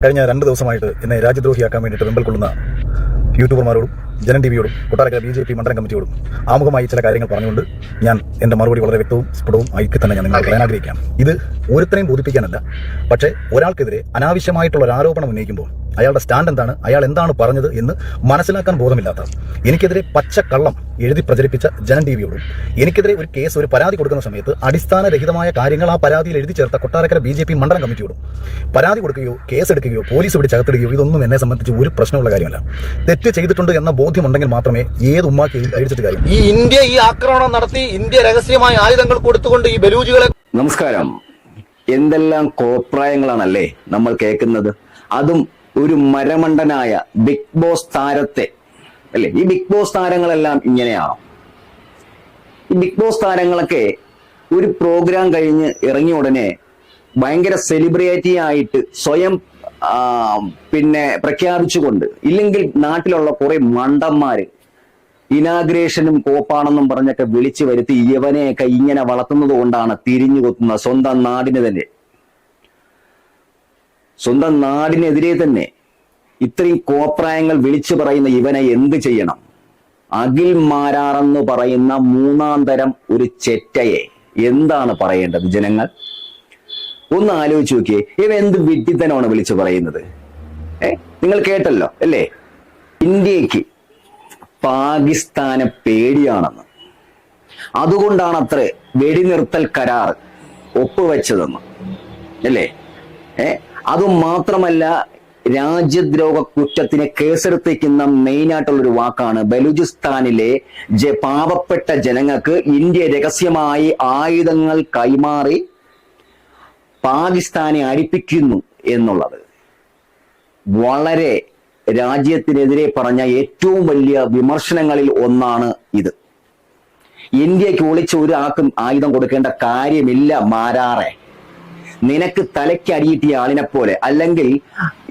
കഴിഞ്ഞ രണ്ട് ദിവസമായിട്ട് എന്നെ രാജ്യദ്രോഹിയാക്കാൻ വേണ്ടിയിട്ട് വെമ്പൽ കൊള്ളുന്ന യൂട്യൂബർമാരോടും ജനൻ ടിവിയോടും കൊട്ടാരക്കര ബി ജെ പി മണ്ഡലം കമ്മിറ്റിയോടും ആമുഖമായി ചില കാര്യങ്ങൾ പറഞ്ഞുകൊണ്ട് ഞാൻ എന്റെ മറുപടി വളരെ വ്യക്തവും സ്ഫുടവും ആയിക്കി തന്നെ ഞാൻ നിങ്ങൾ പറയാൻ ആഗ്രഹിക്കാം ഇത് ഒരുത്തരെയും ബോധിപ്പിക്കാനല്ല പക്ഷേ ഒരാൾക്കെതിരെ അനാവശ്യമായിട്ടുള്ള ഒരു ആരോപണം ഉന്നയിക്കുമ്പോൾ അയാളുടെ സ്റ്റാൻഡ് എന്താണ്? അയാൾ എന്താണ് പറഞ്ഞത് എന്ന് മനസ്സിലാക്കാൻ ബോധമില്ലാത്ത എനിക്കെതിരെ പച്ചക്കള്ളം എഴുതി പ്രചരിപ്പിച്ച ജനൻ ടിവിയോടും എനിക്കെതിരെ ഒരു കേസ് ഒരു പരാതി കൊടുക്കുന്ന സമയത്ത് അടിസ്ഥാനരഹിതമായ കാര്യങ്ങൾ ആ പരാതിയിൽ എഴുതി ചേർത്ത കൊട്ടാരക്കര ബി ജെ പി മണ്ഡലം കമ്മിറ്റിയോടും പരാതി കൊടുക്കുകയോ കേസ് എടുക്കുകയോ പോലീസ് പിടിച്ചകത്തിടുകയോ ഇതൊന്നും എന്നെ സംബന്ധിച്ച് ഒരു പ്രശ്നമുള്ള കാര്യമല്ല. തെറ്റ് ചെയ്തിട്ടുണ്ട് എന്ന ബോധ്യമുണ്ടെങ്കിൽ മാത്രമേ ഏത് ഉമ്മാക്കി അഴിച്ചിട്ട് കാര്യം. ഈ ഇന്ത്യ ഈ ആക്രമണം നടത്തി ഇന്ത്യ രഹസ്യമായ ആയുധങ്ങൾ കൊടുത്തുകൊണ്ട് ഈ ബലൂജികളെ നമസ്കാരം. എന്തെല്ലാം കോപ്രായങ്ങളാണല്ലേ നമ്മൾ കേൾക്കുന്നത്? അതും ഒരു മരമണ്ടനായ ബിഗ് ബോസ് താരത്തെ അല്ലെ? ഈ ബിഗ് ബോസ് താരങ്ങളെല്ലാം ഇങ്ങനെയാണ്. ഈ ബിഗ് ബോസ് താരങ്ങളൊക്കെ ഒരു പ്രോഗ്രാം കഴിഞ്ഞ് ഇറങ്ങിയ ഉടനെ ഭയങ്കര സെലിബ്രിറ്റി ആയിട്ട് സ്വയം പിന്നെ പ്രഖ്യാപിച്ചുകൊണ്ട് ഇല്ലെങ്കിൽ നാട്ടിലുള്ള കുറെ മണ്ടന്മാര് ഇനാഗ്രേഷനും കോപ്പാണെന്നും പറഞ്ഞൊക്കെ വിളിച്ചു വരുത്തി യവനെയൊക്കെ ഇങ്ങനെ വളർത്തുന്നത് കൊണ്ടാണ് തിരിഞ്ഞു കൊത്തുന്ന സ്വന്തം നാടിന് തന്നെ. സ്വന്തം നാടിനെതിരെ തന്നെ ഇത്രയും കോപ്രായങ്ങൾ വിളിച്ചു പറയുന്ന ഇവനെ എന്ത് ചെയ്യണം? അഖിൽ മാരാറെന്ന് പറയുന്ന മൂന്നാം തരം ഒരു ചെറ്റയെ എന്താണ് പറയേണ്ടത് ജനങ്ങൾ? ഒന്ന് ആലോചിച്ച് നോക്കിയേ ഇവ എന്ത് വിഡ്ഢിത്തനമാണ് വിളിച്ചു പറയുന്നത്? ഏ? നിങ്ങൾ കേട്ടല്ലോ അല്ലേ? ഇന്ത്യയ്ക്ക് പാകിസ്ഥാനെ പേടിയാണെന്ന്. അതുകൊണ്ടാണ് അത്ര വെടിനിർത്തൽ കരാർ ഒപ്പുവെച്ചതെന്ന്. അല്ലേ? ഏ? അതും മാത്രമല്ല രാജ്യദ്രോഹ കുറ്റത്തിന് കേസെടുത്തേക്കുന്ന മെയിൻ ആയിട്ടുള്ള ഒരു വാക്കാണ് ബലൂചിസ്ഥാനിലെ പാവപ്പെട്ട ജനങ്ങൾക്ക് ഇന്ത്യ രഹസ്യമായി ആയുധങ്ങൾ കൈമാറി പാകിസ്ഥാനെ അടിപ്പിക്കുന്നു എന്നുള്ളത്. വളരെ രാജ്യത്തിനെതിരെ പറഞ്ഞ ഏറ്റവും വലിയ വിമർശനങ്ങളിൽ ഒന്നാണ് ഇത്. ഇന്ത്യയ്ക്ക് ഒളിച്ച് ഒരു ആക്കും ആയുധം കൊടുക്കേണ്ട കാര്യമില്ല മാരാറെ. നിനക്ക് തലയ്ക്ക് അടിയിട്ടിയ ആളിനെ പോലെ. അല്ലെങ്കിൽ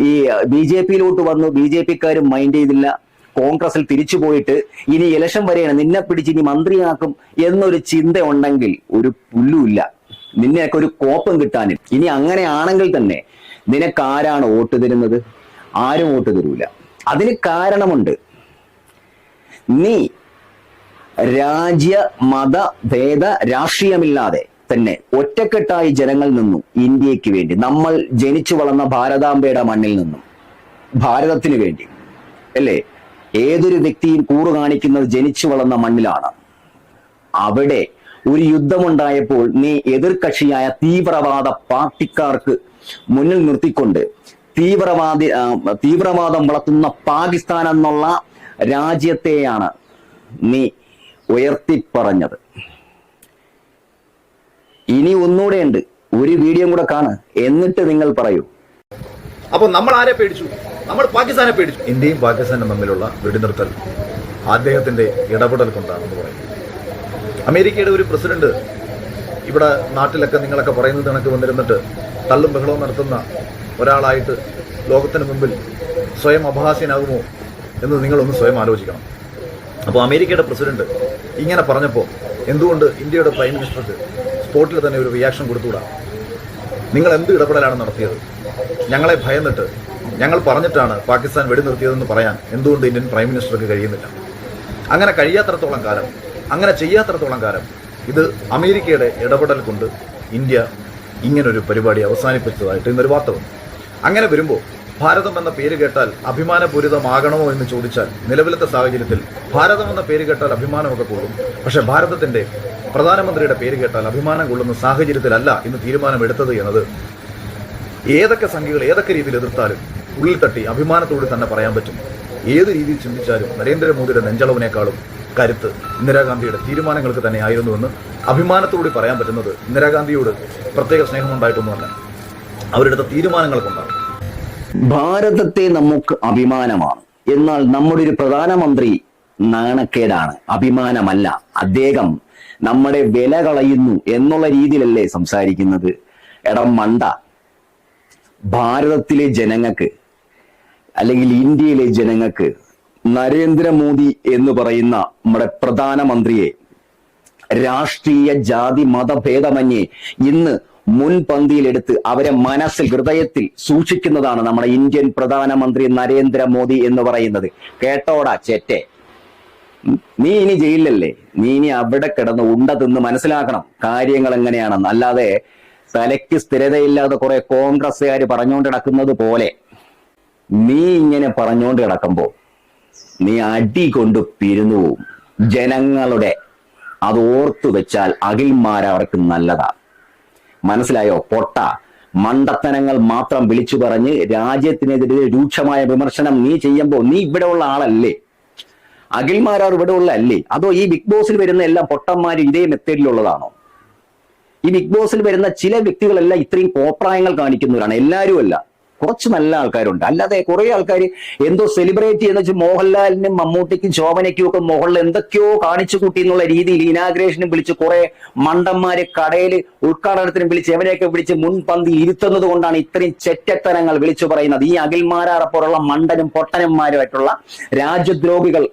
ഈ ബി ജെ പിയിലോട്ട് വന്നു ബി ജെ പിക്കാരും മൈൻഡ് ചെയ്തില്ല. കോൺഗ്രസിൽ തിരിച്ചു പോയിട്ട് ഇനി ഇലക്ഷൻ വരെയാണ് നിന്നെ പിടിച്ച് ഇനി മന്ത്രിയാക്കും എന്നൊരു ചിന്ത ഉണ്ടെങ്കിൽ ഒരു പുല്ലുമില്ല. നിന്നെയൊക്കെ ഒരു കോപ്പം കിട്ടാനും. ഇനി അങ്ങനെ ആണെങ്കിൽ തന്നെ നിനക്ക് ആരാണ് വോട്ട് തരുന്നത്? ആരും വോട്ട് തരൂല. അതിന് കാരണമുണ്ട്. നീ രാജ്യ മത ഭേദ രാഷ്ട്രീയമില്ലാതെ തന്നെ ഒറ്റക്കെട്ടായി ജനങ്ങൾ നിന്നും ഇന്ത്യയ്ക്ക് വേണ്ടി. നമ്മൾ ജനിച്ചു വളർന്ന ഭാരതാംബയുടെ മണ്ണിൽ നിന്നും ഭാരതത്തിന് വേണ്ടി. അല്ലേ? ഏതൊരു വ്യക്തിയും കൂറു കാണിക്കുന്നത് ജനിച്ചു വളർന്ന മണ്ണിലാണ്. അവിടെ ഒരു യുദ്ധമുണ്ടായപ്പോൾ നീ എതിർകക്ഷിയായ തീവ്രവാദ പാർട്ടിക്കാർക്ക് മുന്നിൽ നിർത്തിക്കൊണ്ട് തീവ്രവാദി തീവ്രവാദം വളർത്തുന്ന പാകിസ്ഥാൻ എന്നുള്ള രാജ്യത്തെയാണ് നീ ഉയർത്തിപ്പറഞ്ഞത്. ഇനി ഒന്നുകൂടെ ഉണ്ട്. ഒരു വീഡിയോ കൂടെ കാണ. എന്നിട്ട് നിങ്ങൾ പറയൂ. അപ്പൊ നമ്മൾ ആരെ പേടിച്ചു? നമ്മൾ പാകിസ്ഥാനെ പേടിച്ചു. ഇന്ത്യയും പാകിസ്ഥാനും തമ്മിലുള്ള വെടിനിർത്തൽ അദ്ദേഹത്തിന്റെ ഇടപെടൽ കൊണ്ടാണെന്ന് പറയുന്നത് അമേരിക്കയുടെ ഒരു പ്രസിഡന്റ് ഇവിടെ നാട്ടിലൊക്കെ നിങ്ങളൊക്കെ പറയുന്നത് കണക്ക് വന്നിരുന്നിട്ട് തള്ളും ബഹളവും നടത്തുന്ന ഒരാളായിട്ട് ലോകത്തിന് മുമ്പിൽ സ്വയം അപഹാസ്യനാകുമോ എന്ന് നിങ്ങളൊന്ന് സ്വയം ആലോചിക്കണം. അപ്പോൾ അമേരിക്കയുടെ പ്രസിഡന്റ് ഇങ്ങനെ പറഞ്ഞപ്പോൾ എന്തുകൊണ്ട് ഇന്ത്യയുടെ പ്രൈം മിനിസ്റ്റർക്ക് സ്പോട്ടിൽ തന്നെ ഒരു റിയാക്ഷൻ കൊടുത്തുകൂടാ? നിങ്ങൾ എന്ത് ഇടപെടലാണ് നടത്തിയത്? ഞങ്ങളെ ഭയന്നിട്ട് ഞങ്ങൾ പറഞ്ഞിട്ടാണ് പാകിസ്ഥാൻ വെടിനിർത്തിയതെന്ന് പറയാൻ എന്തുകൊണ്ട് ഇന്ത്യൻ പ്രൈം മിനിസ്റ്റർക്ക് കഴിയുന്നില്ല? അങ്ങനെ കഴിയാത്തടത്തോളം കാലം അങ്ങനെ ചെയ്യാത്തടത്തോളം കാലം ഇത് അമേരിക്കയുടെ ഇടപെടൽ കൊണ്ട് ഇന്ത്യ ഇങ്ങനൊരു പരിപാടി അവസാനിപ്പിച്ചതായിട്ട് ഇന്നൊരു വാർത്ത വന്നു. അങ്ങനെ വരുമ്പോൾ ഭാരതം എന്ന പേര് കേട്ടാൽ അഭിമാനപൂരിതമാകണമോ എന്ന് ചോദിച്ചാൽ നിലവിലത്തെ സാഹചര്യത്തിൽ ഭാരതം എന്ന പേര് കേട്ടാൽ അഭിമാനമൊക്കെ കൂടും. പക്ഷേ ഭാരതത്തിന്റെ പ്രധാനമന്ത്രിയുടെ പേര് കേട്ടാൽ അഭിമാനം കൊള്ളുന്ന സാഹചര്യത്തിലല്ല ഇന്ന് തീരുമാനമെടുത്തത് എന്നത്. ഏതൊക്കെ സംഖ്യകൾ ഏതൊക്കെ രീതിയിൽ എതിർത്താലും ഉള്ളിൽ തട്ടി അഭിമാനത്തോട് തന്നെ പറയാൻ പറ്റും. ഏത് രീതിയിൽ ചിന്തിച്ചാലും നരേന്ദ്രമോദിയുടെ നെഞ്ചളവിനേക്കാളും കരുത്ത് ഇന്ദിരാഗാന്ധിയുടെ തീരുമാനങ്ങൾക്ക് തന്നെ ആയിരുന്നുവെന്ന് അഭിമാനത്തോടെ പറയാൻ പറ്റുന്നത് ഇന്ദിരാഗാന്ധിയോട് പ്രത്യേക സ്നേഹമുണ്ടായിട്ടൊന്നുമല്ല. അവരെടുത്ത തീരുമാനങ്ങൾ കൊണ്ടാണ്. ഭാരതത്തെ നമുക്ക് അഭിമാനമാണ്. എന്നാൽ നമ്മുടെ ഒരു പ്രധാനമന്ത്രി നാണക്കേടാണ്. അഭിമാനമല്ല. അദ്ദേഹം നമ്മുടെ വില കളയുന്നു എന്നുള്ള രീതിയിലല്ലേ സംസാരിക്കുന്നത്? എടാ മണ്ട. ഭാരതത്തിലെ ജനങ്ങൾക്ക് അല്ലെങ്കിൽ ഇന്ത്യയിലെ ജനങ്ങൾക്ക് നരേന്ദ്രമോദി എന്ന് പറയുന്ന നമ്മുടെ പ്രധാനമന്ത്രിയെ രാഷ്ട്രീയ ജാതി മതഭേദമന്യേ ഇന്ന് മുൻപന്തിയിലെടുത്ത് അവരെ മനസ്സിൽ ഹൃദയത്തിൽ സൂക്ഷിക്കുന്നതാണ് നമ്മുടെ ഇന്ത്യൻ പ്രധാനമന്ത്രി നരേന്ദ്രമോദി എന്ന് പറയുന്നത്. കേട്ടോടാ ചെറ്റെ. നീ ഇനി ജയിലിലല്ലേ? നീ ഇനി അവിടെ കിടന്ന് ഉണ്ട തിന്ന് മനസ്സിലാക്കണം കാര്യങ്ങൾ എങ്ങനെയാണെന്ന്. അല്ലാതെ തലയ്ക്ക് സ്ഥിരതയില്ലാതെ കുറെ കോൺഗ്രസ്സുകാർ പറഞ്ഞുകൊണ്ട് കിടക്കുന്നത് പോലെ നീ ഇങ്ങനെ പറഞ്ഞുകൊണ്ട് കിടക്കുമ്പോ നീ അടി കൊണ്ട് പിരുന്നു പോവും. ജനങ്ങളുടെ അത് ഓർത്തു വെച്ചാൽ അഖിൽമാർ അവർക്ക് നല്ലതാ. മനസ്സിലായോ? പൊട്ട. മണ്ടത്തനങ്ങൾ മാത്രം വിളിച്ചു പറഞ്ഞ് രാജ്യത്തിനെതിരെ രൂക്ഷമായ വിമർശനം നീ ചെയ്യുമ്പോൾ നീ ഇവിടെ ഉള്ള ആളല്ലേ? അഖിൽമാരാർ ഇവിടെ ഉള്ള അല്ലേ? അതോ ഈ ബിഗ് ബോസിൽ വരുന്ന എല്ലാം പൊട്ടന്മാരും ഇതേ മെത്തേഡിലുള്ളതാണോ? ഈ ബിഗ് ബോസിൽ വരുന്ന ചില വ്യക്തികളെല്ലാം ഇത്രയും കോപ്രായങ്ങൾ കാണിക്കുന്നവരാണ്. എല്ലാവരും അല്ല. കുറച്ച് നല്ല ആൾക്കാരുണ്ട്. അല്ലാതെ കുറെ ആൾക്കാർ എന്തോ സെലിബ്രേറ്റ് ചെയ്യുന്ന വെച്ചാൽ മോഹൻലാലിനും മമ്മൂട്ടിക്കും ശോഭനയ്ക്കും ഒക്കെ മോഹൻലാൽ എന്തൊക്കെയോ കാണിച്ചു കൂട്ടി എന്നുള്ള രീതിയിൽ ഇനാഗ്രേഷനും വിളിച്ച് കുറെ മണ്ടന്മാരെ കടയിൽ ഉദ്ഘാടനത്തിനും വിളിച്ച് എവരെയൊക്കെ വിളിച്ച് മുൻപന്തി ഇരുത്തുന്നത് കൊണ്ടാണ് ഇത്രയും ചെറ്റത്തനങ്ങൾ വിളിച്ചു പറയുന്നത്. ഈ അഖിൽമാരാറപ്പോലുള്ള മണ്ടനും പൊട്ടനന്മാരുമായിട്ടുള്ള രാജ്യദ്രോഹികൾ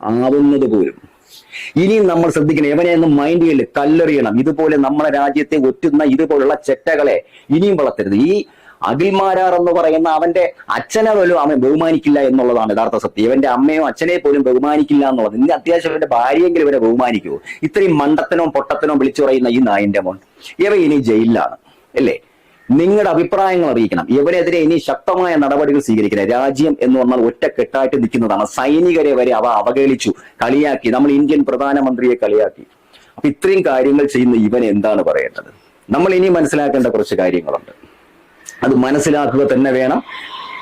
ആവുന്നത് പോലും. ഇനിയും നമ്മൾ ശ്രദ്ധിക്കണം. എവനെയൊന്നും മൈൻഡ് ചെയ്യില്ല കല്ലെറിയണം. ഇതുപോലെ നമ്മുടെ രാജ്യത്തെ ഒറ്റുന്ന ഇതുപോലുള്ള ചെറ്റകളെ ഇനിയും വളർത്തരുത്. ഈ അഖിൽമാരാർ എന്ന് പറയുന്ന അവന്റെ അച്ഛനെ പോലും അവൻ ബഹുമാനിക്കില്ല എന്നുള്ളതാണ് യഥാർത്ഥ സത്യം. ഇവന്റെ അമ്മയോ അച്ഛനെ പോലും ബഹുമാനിക്കില്ല എന്നുള്ളത്. ഇന്ന് അത്യാവശ്യം ഇവന്റെ ഭാര്യയെങ്കിലും ഇവരെ ബഹുമാനിക്കുമോ ഇത്രയും മണ്ടത്തനോ പൊട്ടത്തനോ വിളിച്ചു പറയുന്ന ഈ നായിന്റെ മോൻ. ഇവ ഇനി ജയിലിലാണ്. അല്ലേ? നിങ്ങളുടെ അഭിപ്രായങ്ങൾ അറിയിക്കണം. ഇവരെതിരെ ഇനി ശക്തമായ നടപടികൾ സ്വീകരിക്കണം രാജ്യം എന്ന് പറഞ്ഞാൽ ഒറ്റക്കെട്ടായിട്ട് നിൽക്കുന്നതാണ്. സൈനികരെ വരെ അവ അവഗണിച്ചു കളിയാക്കി. നമ്മൾ ഇന്ത്യൻ പ്രധാനമന്ത്രിയെ കളിയാക്കി. അപ്പൊ ഇത്രയും കാര്യങ്ങൾ ചെയ്യുന്ന ഇവൻ എന്താണ് പറയേണ്ടത്? നമ്മൾ ഇനി മനസ്സിലാക്കേണ്ട കുറച്ച് കാര്യങ്ങളുണ്ട്. അത് മനസ്സിലാക്കുക തന്നെ വേണം.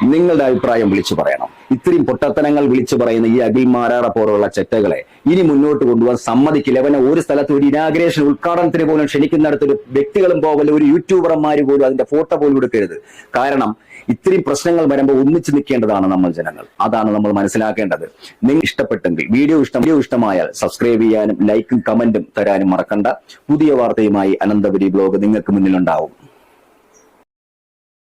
നിങ്ങളുടെ അഭിപ്രായം വിളിച്ചു പറയണം. ഇത്രയും പൊട്ടത്തനങ്ങൾ വിളിച്ചു പറയുന്ന ഈ അഖിൽ മാരാറ പോലുള്ള ചെറ്റകളെ ഇനി മുന്നോട്ട് കൊണ്ടുപോകാൻ സമ്മതിക്കില്ല. അവനെ ഒരു സ്ഥലത്ത് ഒരു ഇനാഗ്രേഷൻ ഉദ്ഘാടനത്തിന് പോലും ക്ഷണിക്കുന്നിടത്ത് ഒരു വ്യക്തികളും പോകല്ല ഒരു യൂട്യൂബർമാർ പോലും അതിന്റെ ഫോട്ടോ പോലും എടുക്കരുത്. കാരണം ഇത്രയും പ്രശ്നങ്ങൾ വരുമ്പോൾ ഒന്നിച്ചു നിൽക്കേണ്ടതാണ് നമ്മൾ ജനങ്ങൾ. അതാണ് നമ്മൾ മനസ്സിലാക്കേണ്ടത്. നിങ്ങൾ ഇഷ്ടപ്പെട്ടെങ്കിൽ വീഡിയോ ഇഷ്ടം വീഡിയോ ഇഷ്ടമായാൽ സബ്സ്ക്രൈബ് ചെയ്യാനും ലൈക്കും കമന്റും തരാനും മറക്കണ്ട. പുതിയ വാർത്തയുമായി അനന്തപുരി ബ്ലോഗ് നിങ്ങൾക്ക് മുന്നിലുണ്ടാവും.